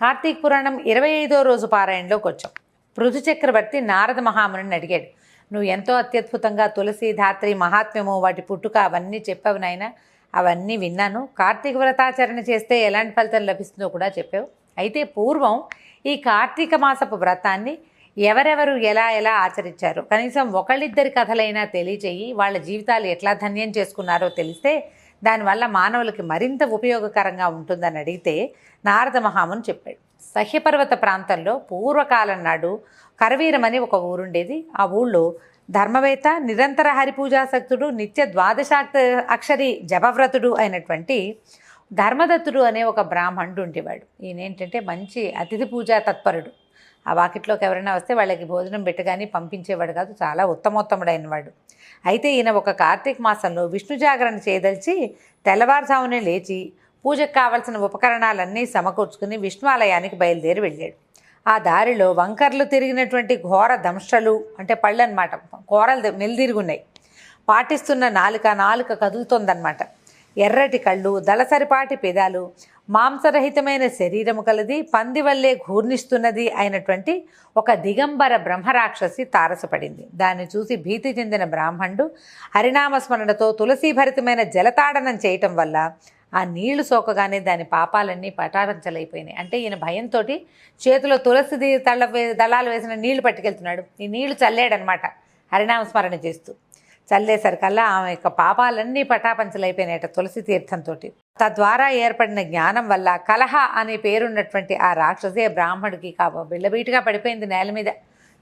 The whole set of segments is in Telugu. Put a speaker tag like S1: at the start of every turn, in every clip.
S1: కార్తీక పురాణం ఇరవై ఐదో రోజు పారాయణలోకి వచ్చాం. పృథు చక్రవర్తి నారద మహామునిని అడిగాడు నువ్వు ఎంతో అత్యద్భుతంగా తులసి ధాత్రి మహాత్మ్యము వాటి పుట్టుక అవన్నీ చెప్పావు నాయన. అవన్నీ విన్నాను. కార్తీక వ్రతాచరణ చేస్తే ఎలాంటి ఫలితం లభిస్తుందో కూడా చెప్పావు. అయితే పూర్వం ఈ కార్తీక మాసపు వ్రతాన్ని ఎవరెవరు ఎలా ఎలా ఆచరించారు? కనీసం ఒకళ్ళిద్దరి కథలైనా తెలియచేయి వాళ్ళ జీవితాలు ఎట్లా ధన్యం చేసుకున్నారో తెలిస్తే దానివల్ల మానవులకి మరింత ఉపయోగకరంగా ఉంటుందని అడిగితే నారద మహాముని చెప్పాడు. సహ్యపర్వత ప్రాంతంలో పూర్వకాలం నాడు కరవీరమని ఒక ఊరుండేది. ఆ ఊళ్ళో ధర్మవేత్త నిరంతర హరిపూజాసక్తుడు నిత్య ద్వాదశాక్త అక్షరి జపవ్రతుడు అయినటువంటి ధర్మదత్తుడు అనే ఒక బ్రాహ్మణుడు ఉండేవాడు. ఈయన ఏంటంటే మంచి అతిథి పూజా తత్పరుడు. ఆ వాకిట్లోకి ఎవరైనా వస్తే వాళ్ళకి భోజనం పెట్టగానే పంపించేవాడు కాదు చాలా ఉత్తమోత్తముడైన వాడు. అయితే ఈయన ఒక కార్తీక మాసంలో విష్ణు జాగరణ చేయదలిచి తెల్లవారుజామునే లేచి పూజకు కావలసిన ఉపకరణాలన్నీ సమకూర్చుకుని విష్ణు ఆలయానికి బయలుదేరి వెళ్ళాడు. ఆ దారిలో వంకర్లు తిరిగినటువంటి ఘోర దంశలు అంటే పళ్ళు అనమాట ఘోరలు మెలిదిరుగున్నాయి పాటిస్తున్న నాలుక నాలుక కదులుతోందన్నమాట. ఎర్రటి కళ్ళు దళసరిపాటి పెదాలు మాంసరహితమైన శరీరము కలది పంది వల్లే ఘూర్ణిస్తున్నది అయినటువంటి ఒక దిగంబర బ్రహ్మరాక్షసి తారసపడింది. దాన్ని చూసి భీతి చెందిన బ్రాహ్మణుడు హరినామస్మరణతో తులసీభరితమైన జలతాడనం చేయటం వల్ల ఆ నీళ్ళు సోకగానే దాని పాపాలన్నీ పటారంచలైపోయినాయి అంటే ఈయన భయంతో చేతిలో తులసి ది- తళ్ళ వే- దళాలు వేసిన నీళ్ళు పట్టుకెళ్తున్నాడు. ఈ నీళ్ళు చల్లాడనమాట హరినామస్మరణ చేస్తూ. చల్లేసరికల్లా ఆమె యొక్క పాపాలన్నీ పటాపంచలైపోయినాయట తులసి తీర్థంతో తద్వారా ఏర్పడిన జ్ఞానం వల్ల కలహ అనే పేరున్నటువంటి ఆ రాక్షసే బ్రాహ్మడికి కాబో బిళ్ళబీటుగా పడిపోయింది నేల మీద.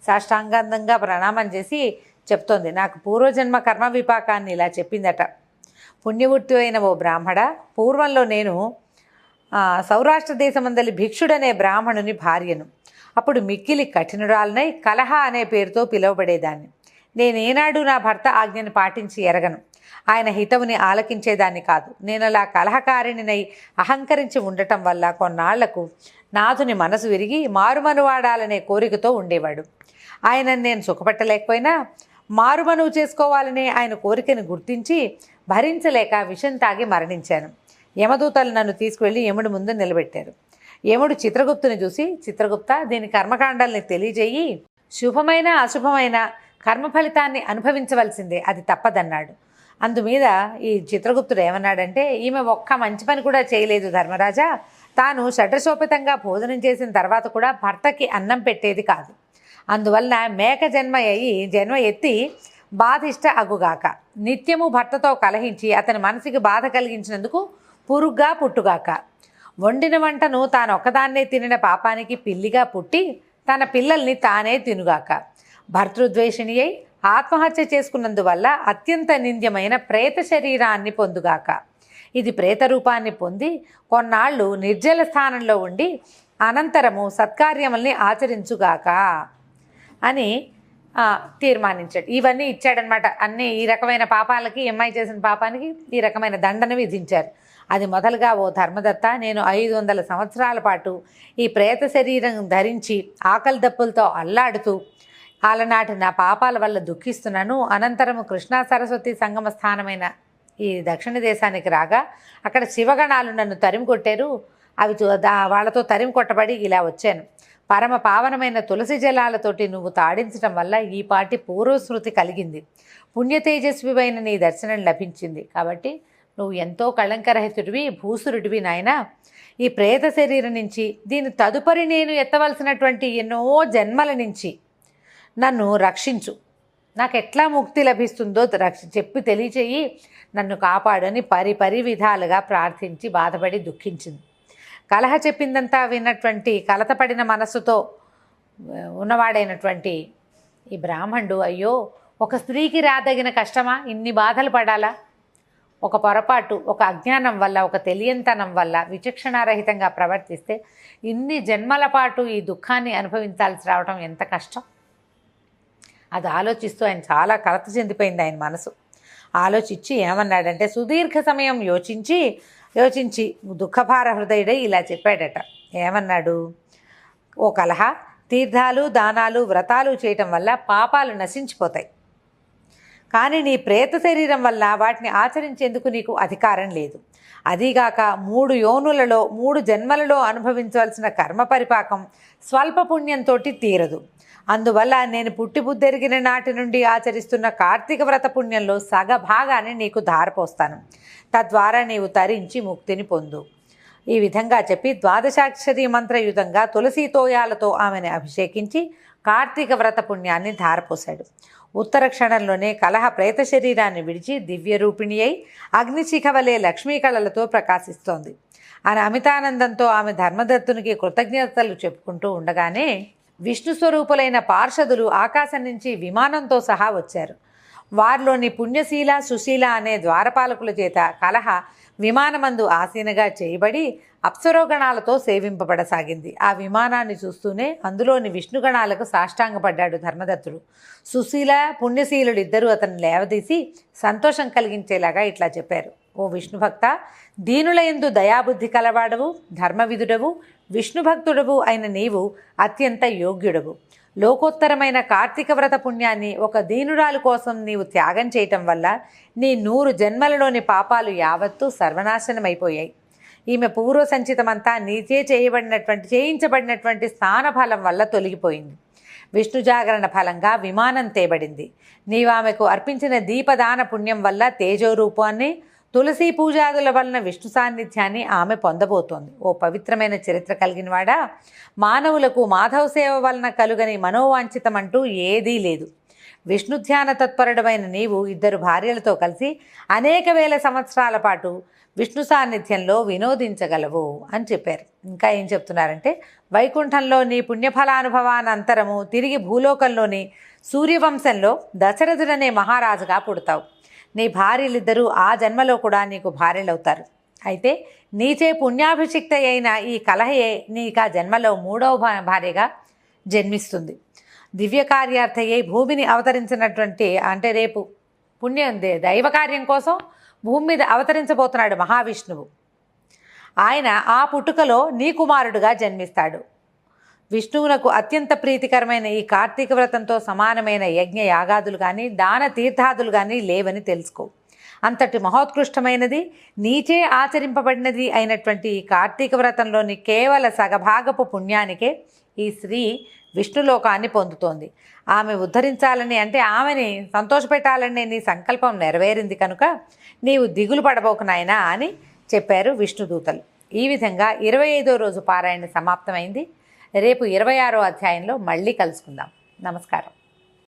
S1: సాష్టాంగంగా ప్రణామం చేసి చెప్తోంది నాకు పూర్వజన్మ కర్మ విపాకాన్ని ఇలా చెప్పిందట. పుణ్యవృత్తి అయిన ఓ బ్రాహ్మడ పూర్వంలో నేను సౌరాష్ట్ర దేశమందలి భిక్షుడనే బ్రాహ్మణుని భార్యను. అప్పుడు మిక్కిలి కఠినురాలనై కలహ అనే పేరుతో పిలువబడేదాన్ని. నేనేనాడు నా భర్త ఆజ్ఞను పాటించి ఎరగను. ఆయన హితవుని ఆలకించేదాన్ని కాదు. నేను అలా కలహకారిణినై అహంకరించి ఉండటం వల్ల కొన్నాళ్ళకు నాథుని మనసు విరిగి మారుమనువాడాలనే కోరికతో ఉండేవాడు. ఆయనను నేను సుఖపెట్టలేకపోయినా మారుమనువు చేసుకోవాలనే ఆయన కోరికను గుర్తించి భరించలేక విషం తాగి మరణించాను. యమదూతలు నన్ను తీసుకువెళ్ళి యముడి ముందు నిలబెట్టారు. యముడు చిత్రగుప్తుని చూసి చిత్రగుప్త దీని కర్మకాండాల్ని తెలియజేయి. శుభమైన అశుభమైన కర్మ ఫలితాన్ని అనుభవించవలసిందే అది తప్పదన్నాడు. అందుమీద ఈ చిత్రగుప్తుడు ఏమన్నాడంటే ఈమె ఒక్క మంచి పని కూడా చేయలేదు ధర్మరాజా. తాను షడ్రశోపితంగా భోజనం చేసిన తర్వాత కూడా భర్తకి అన్నం పెట్టేది కాదు. అందువల్ల మేక జన్మ అయి జన్మ ఎత్తి బాధిష్ట అగుగాక. నిత్యము భర్తతో కలహించి అతని మనసుకి బాధ కలిగించినందుకు పురుగ్గా పుట్టుగాక. వండిన వంటను తాను ఒక్కదాన్నే తినిన పాపానికి పిల్లిగా పుట్టి తన పిల్లల్ని తానే తినుగాక. భర్తృద్వేషిణి అయి ఆత్మహత్య చేసుకున్నందువల్ల అత్యంత నింద్యమైన ప్రేత శరీరాన్ని పొందుగాక. ఇది ప్రేత రూపాన్ని పొంది కొన్నాళ్ళు నిర్జల స్థానంలో ఉండి అనంతరము సత్కార్యముల్ని ఆచరించుగాక అని తీర్మానించాడు. ఇవన్నీ ఇచ్చాడనమాట అన్ని ఈ రకమైన పాపాలకి ఎంఐ చేసిన పాపానికి ఈ రకమైన దండన విధించారు. అది మొదలుగా ఓ ధర్మదత్త నేను ఐదు వందల సంవత్సరాల పాటు ఈ ప్రేత శరీరం ధరించి ఆకలి దప్పులతో అల్లాడుతూ ఆలనాటి నా పాపాల వల్ల దుఃఖిస్తున్నాను. అనంతరం కృష్ణా సరస్వతి సంగమ స్థానమైన ఈ దక్షిణ దేశానికి రాగా అక్కడ శివగణాలు నన్ను తరిమి కొట్టారు. అవి చూ- వాళ్ళతో తరిమి కొట్టబడి ఇలా వచ్చాను. పరమ పావనమైన తులసి జలాలతోటి నువ్వు తాడించడం వల్ల ఈ పాటి పూర్వస్మృతి కలిగింది. పుణ్య తేజస్వివైన నీ దర్శనం లభించింది. కాబట్టి నువ్వు ఎంతో కళంకరహితుడివి భూసురుడివి నాయన. ఈ ప్రేత శరీరం నుంచి దీని తదుపరి నేను ఎత్తవలసినటువంటి ఎన్నో జన్మల నుంచి నన్ను రక్షించు. నాకు ఎట్లా ముక్తి లభిస్తుందో రక్ష చెప్పి తెలియచేయి. నన్ను కాపాడని పరి పరి విధాలుగా ప్రార్థించి బాధపడి దుఃఖించింది. కలహ చెప్పిందంతా విన్నటువంటి కలతపడిన మనస్సుతో ఉన్నవాడైనటువంటి ఈ బ్రాహ్మణుడు అయ్యో ఒక స్త్రీకి రాదగిన కష్టమా? ఇన్ని బాధలు పడాలా? ఒక పొరపాటు ఒక అజ్ఞానం వల్ల ఒక తెలియంతనం వల్ల విచక్షణారహితంగా ప్రవర్తిస్తే ఇన్ని జన్మల పాటు ఈ దుఃఖాన్ని అనుభవించాల్సి రావడం ఎంత కష్టం? అది ఆలోచిస్తూ ఆయన చాలా కలత చెందిపోయింది ఆయన మనసు. ఆలోచించి ఏమన్నాడంటే సుదీర్ఘ సమయం యోచించి యోచించి దుఃఖభార హృదయుడే ఇలా చెప్పాడట. ఏమన్నాడు? ఓ కలహ తీర్థాలు దానాలు వ్రతాలు చేయటం వల్ల పాపాలు నశించిపోతాయి. కానీ నీ ప్రేత శరీరం వల్ల వాటిని ఆచరించేందుకు నీకు అధికారం లేదు. అదీగాక మూడు యోనులలో మూడు జన్మలలో అనుభవించవలసిన కర్మ పరిపాకం స్వల్ప పుణ్యంతో తీరదు. అందువల్ల నేను పుట్టి బుద్ధెరిగిన నాటి నుండి ఆచరిస్తున్న కార్తీక వ్రత పుణ్యంలో సగ భాగాన్ని నీకు ధారపోస్తాను. తద్వారా నీవు తరించి ముక్తిని పొందు. ఈ విధంగా చెప్పి ద్వాదశాక్షరి మంత్రయుధంగా తులసి తోయాలతో ఆమెను అభిషేకించి కార్తీక వ్రత పుణ్యాన్ని ధారపోశాడు. ఉత్తర క్షణంలోనే కలహ ప్రేత శరీరాన్ని విడిచి దివ్య రూపిణి అయి అగ్నిశిఖ వలె లక్ష్మీ కళలతో ప్రకాశిస్తోంది. అని అమితానందంతో ఆమె ధర్మదత్తునికి కృతజ్ఞతలు చెప్పుకుంటూ ఉండగానే విష్ణు స్వరూపులైన పార్షదులు ఆకాశం నుంచి విమానంతో సహా వచ్చారు. వారిలోని పుణ్యశీల సుశీల అనే ద్వారపాలకుల చేత కలహ విమానమందు ఆసీనగా చేయబడి అప్సరోగణాలతో సేవింపబడసాగింది. ఆ విమానాన్ని చూస్తూనే అందులోని విష్ణుగణాలకు సాష్టాంగపడ్డాడు ధర్మదత్తుడు. సుశీల పుణ్యశీలుడిద్దరూ అతను అతన్ని లేవదీసి సంతోషం కలిగించేలాగా ఇట్లా చెప్పారు. ఓ విష్ణుభక్త దీనులయందు దయాబుద్ధి కలవాడవు ధర్మవిధుడవు విష్ణుభక్తుడవు అయిన నీవు అత్యంత యోగ్యుడవు. లోకోత్తరమైన కార్తీక వ్రత పుణ్యాన్ని ఒక దీనురాలు కోసం నీవు త్యాగం చేయటం వల్ల నీ నూరు జన్మలలోని పాపాలు యావత్తూ సర్వనాశనమైపోయాయి. ఈమె పూర్వ సంచితమంతా నీచే చేయబడినటువంటి చేయించబడినటువంటి స్థానఫలం వల్ల తొలగిపోయింది. విష్ణు జాగరణ ఫలంగా విమానం తేబడింది. నీవామెకు అర్పించిన దీపదాన పుణ్యం వల్ల తేజోరూపాన్ని తులసి పూజాదుల వలన విష్ణు సాన్నిధ్యాన్ని ఆమె పొందబోతోంది. ఓ పవిత్రమైన చరిత్ర కలిగినవాడా? మానవులకు మాధవ సేవ వలన కలుగని మనోవాంఛితం అంటూ ఏదీ లేదు. విష్ణు ధ్యాన తత్పరుడమైన నీవు ఇద్దరు భార్యలతో కలిసి అనేక వేల సంవత్సరాల పాటు విష్ణు సాన్నిధ్యంలో వినోదించగలవు అని చెప్పారు. ఇంకా ఏం చెప్తున్నారంటే వైకుంఠంలో నీ పుణ్యఫలానుభవానంతరము తిరిగి భూలోకంలోని సూర్యవంశంలో దశరథుడనే మహారాజుగా పుడతావు. నీ భార్యలిద్దరూ ఆ జన్మలో కూడా నీకు భార్యలవుతారు. అయితే నీచే పుణ్యాభిషిక్త అయిన ఈ కలహయే నీకు ఆ జన్మలో మూడవ భా- భార్యగా జన్మిస్తుంది. దివ్య కార్యార్థయ్యై భూమిని అవతరించినటువంటి అంటే రేపు పుణ్యం దే- దైవ కార్యం కోసం భూమి మీద అవతరించబోతున్నాడు మహావిష్ణువు. ఆయన ఆ పుట్టుకలో నీ కుమారుడుగా జన్మిస్తాడు. విష్ణువునకు అత్యంత ప్రీతికరమైన ఈ కార్తీక వ్రతంతో సమానమైన యజ్ఞ యాగాదులు కానీ దాన తీర్థాదులు కానీ లేవని తెలుసుకో. అంతటి మహోత్కృష్టమైనది నీచే ఆచరింపబడినది అయినటువంటి ఈ కార్తీక వ్రతంలోని కేవల సగభాగపు పుణ్యానికే ఈ స్త్రీ విష్ణులోకాన్ని పొందుతోంది. ఆమె ఉద్ధరించాలని అంటే ఆమెని సంతోషపెట్టాలనే నీ సంకల్పం నెరవేరింది కనుక నీవు దిగులు పడబోకు నాయనా అని చెప్పారు విష్ణుదూతలు. ఈ విధంగా ఇరవై ఐదో రోజు పారాయణ సమాప్తమైంది. రేపు ఇరవై ఆరో అధ్యాయంలో మళ్ళీ కలుసుకుందాం. నమస్కారం.